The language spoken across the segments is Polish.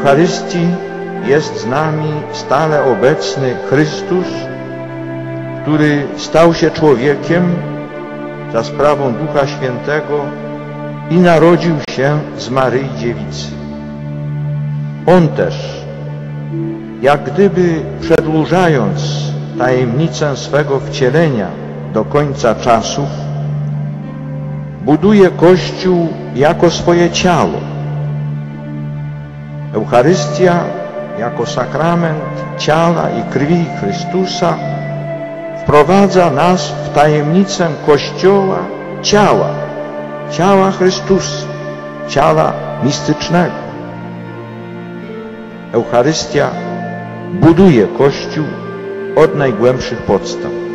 Eucharystii jest z nami stale obecny Chrystus, który stał się człowiekiem za sprawą Ducha Świętego i narodził się z Maryi Dziewicy. On też, jak gdyby przedłużając tajemnicę swego wcielenia do końca czasów, buduje Kościół jako swoje ciało. Eucharystia jako sakrament ciała i krwi Chrystusa wprowadza nas w tajemnicę Kościoła ciała, ciała Chrystusa, ciała mistycznego. Eucharystia buduje Kościół od najgłębszych podstaw.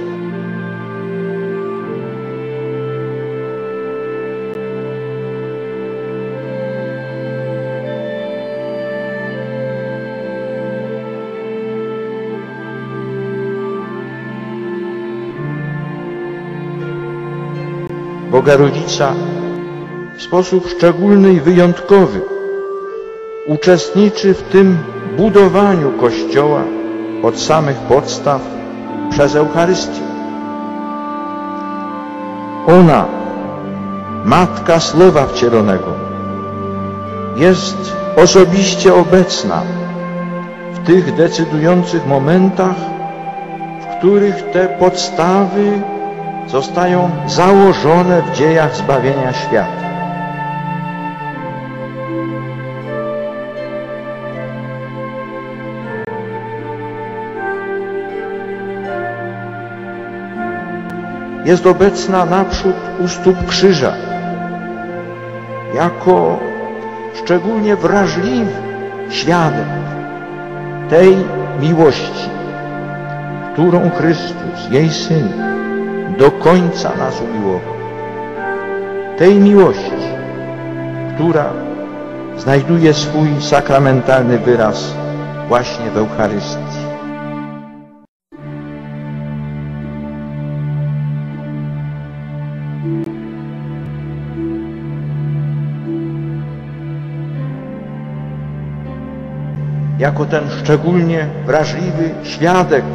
Boga Rodzica w sposób szczególny i wyjątkowy uczestniczy w tym budowaniu Kościoła od samych podstaw przez Eucharystię. Ona, Matka Słowa Wcielonego, jest osobiście obecna w tych decydujących momentach, w których te podstawy zostają założone w dziejach zbawienia świata. Jest obecna naprzód u stóp krzyża, jako szczególnie wrażliwy świadek tej miłości, którą Chrystus, jej Syn, do końca nas umiłował. Tej miłości, która znajduje swój sakramentalny wyraz właśnie w Eucharystii. Jako ten szczególnie wrażliwy świadek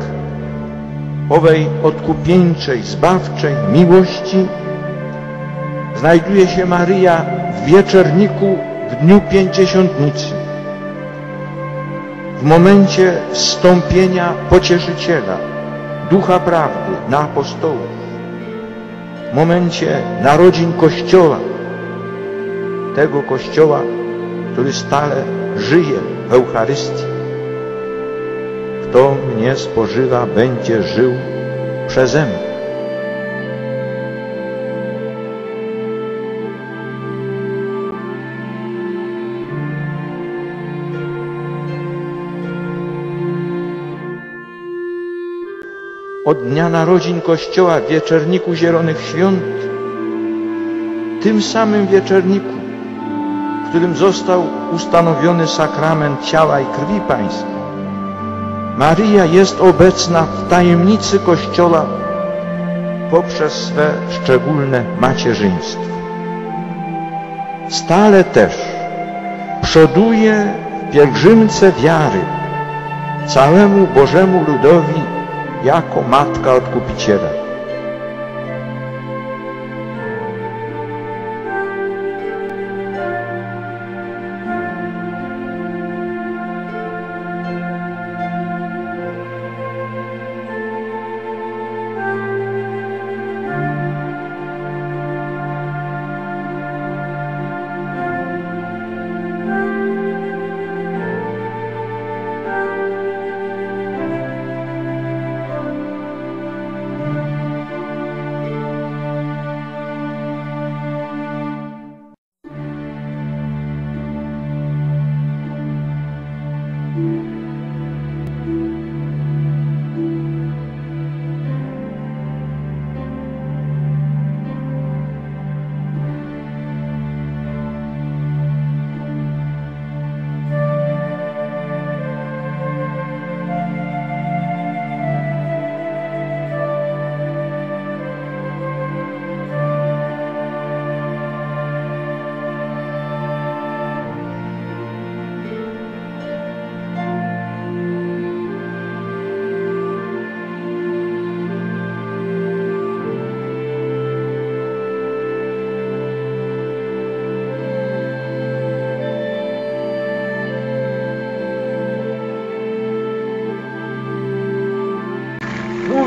owej odkupieńczej, zbawczej miłości znajduje się Maryja w wieczerniku w dniu pięćdziesiątnicy. W momencie wstąpienia pocieszyciela, ducha prawdy na apostołów. W momencie narodzin Kościoła, tego Kościoła, który stale żyje w Eucharystii. Kto mnie spożywa, będzie żył przeze mnie. Od dnia narodzin Kościoła w wieczerniku Zielonych Świąt, tym samym wieczerniku, w którym został ustanowiony sakrament ciała i krwi Pańskiej, Maryja jest obecna w tajemnicy Kościoła poprzez swe szczególne macierzyństwo. Stale też przoduje w pielgrzymce wiary całemu Bożemu ludowi jako Matka Odkupiciela.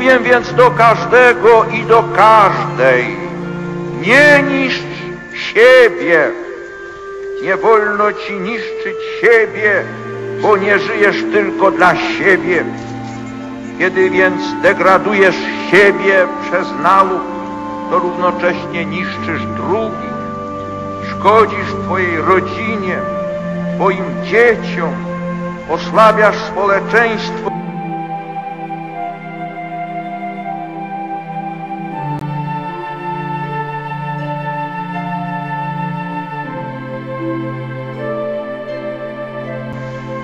Mówię więc do każdego i do każdej, nie niszcz siebie. Nie wolno ci niszczyć siebie, bo nie żyjesz tylko dla siebie. Kiedy więc degradujesz siebie przez nauk, to równocześnie niszczysz drugich. Szkodzisz Twojej rodzinie, Twoim dzieciom, osłabiasz społeczeństwo.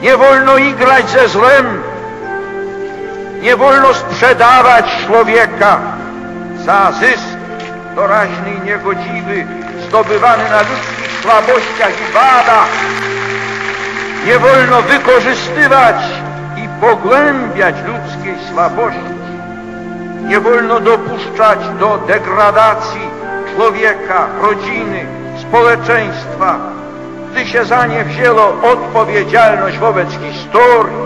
Nie wolno igrać ze złem, nie wolno sprzedawać człowieka za zysk doraźny i niegodziwy, zdobywany na ludzkich słabościach i wadach. Nie wolno wykorzystywać i pogłębiać ludzkiej słabości. Nie wolno dopuszczać do degradacji człowieka, rodziny, społeczeństwa, gdy się za nie wzięło odpowiedzialność wobec historii.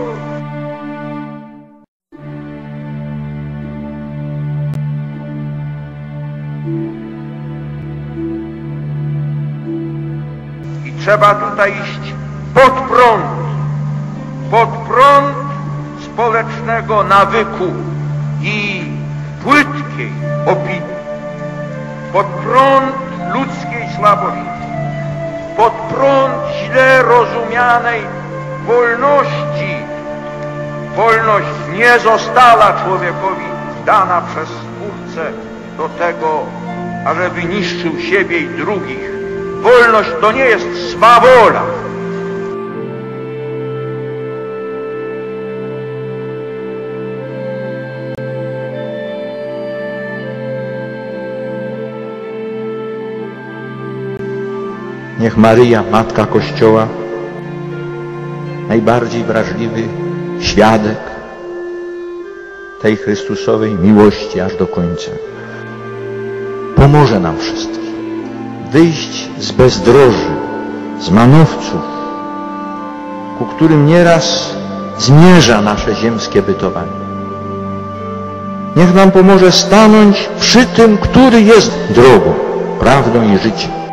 I trzeba tutaj iść pod prąd, pod prąd społecznego nawyku i płytkiej opinii, pod prąd ludzkiej słabości pod prąd źle rozumianej wolności. Wolność nie została człowiekowi dana przez Stwórcę do tego, ażeby niszczył siebie i drugich. Wolność to nie jest swawola. Niech Maryja, Matka Kościoła, najbardziej wrażliwy świadek tej Chrystusowej miłości aż do końca, pomoże nam wszystkim wyjść z bezdroży, z manowców, ku którym nieraz zmierza nasze ziemskie bytowanie. Niech nam pomoże stanąć przy tym, który jest drogą, prawdą i życiem.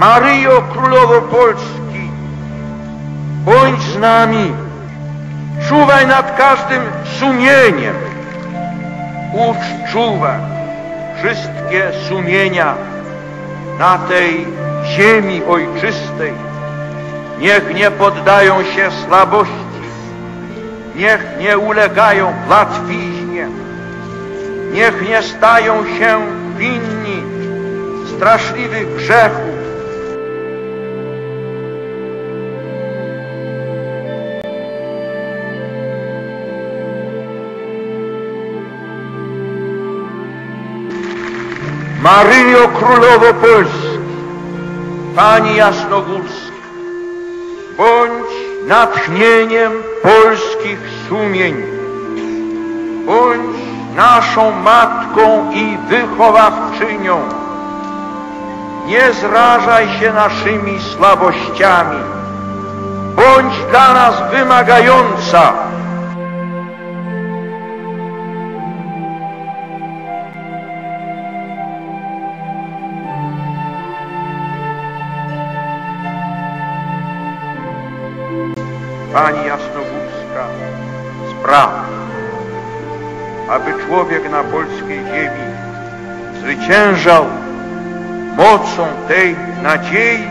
Maryjo Królowo Polski, bądź z nami, czuwaj nad każdym sumieniem. Ucz czuwać wszystkie sumienia na tej ziemi ojczystej. Niech nie poddają się słabości, niech nie ulegają łatwiźnie, niech nie stają się winni straszliwych grzechów, Maryjo Królowo Polski, Pani Jasnogórska, bądź natchnieniem polskich sumień, bądź naszą Matką i Wychowawczynią. Nie zrażaj się naszymi słabościami, bądź dla nas wymagająca, Pani Jasnogórska, spraw, aby człowiek na polskiej ziemi zwyciężał mocą tej nadziei,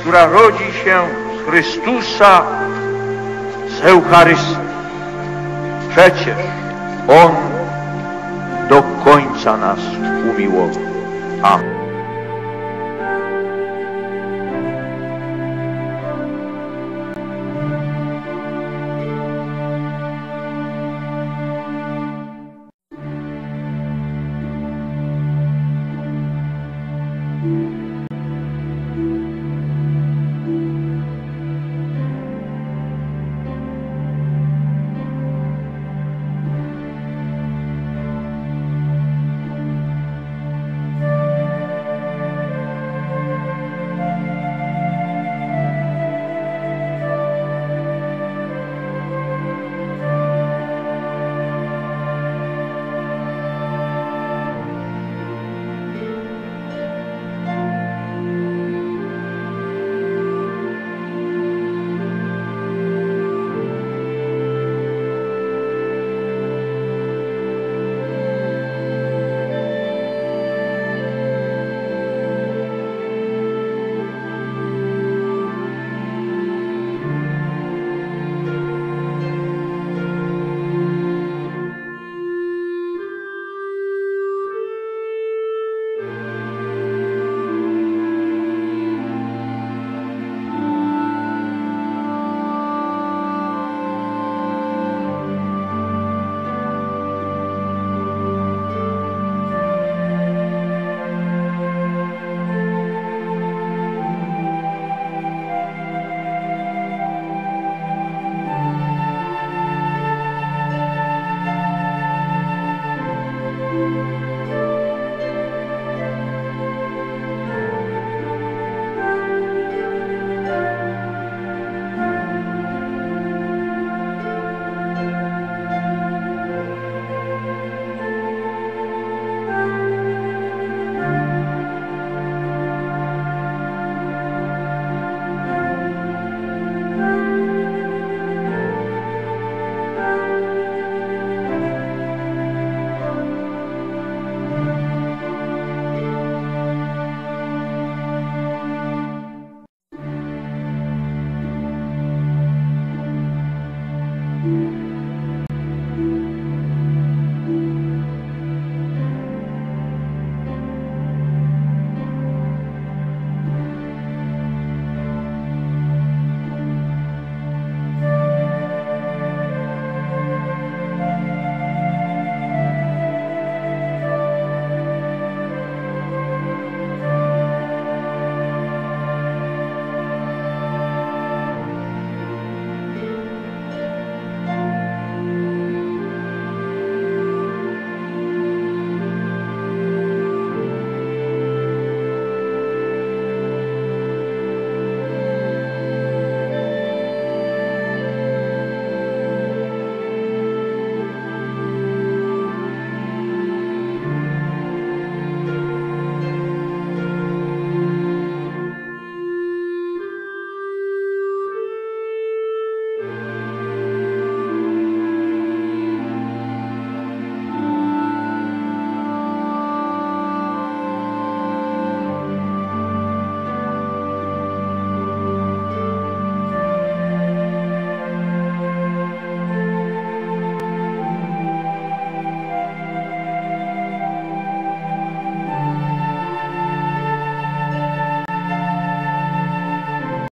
która rodzi się z Chrystusa, z Eucharystii. Przecież On do końca nas umiłował.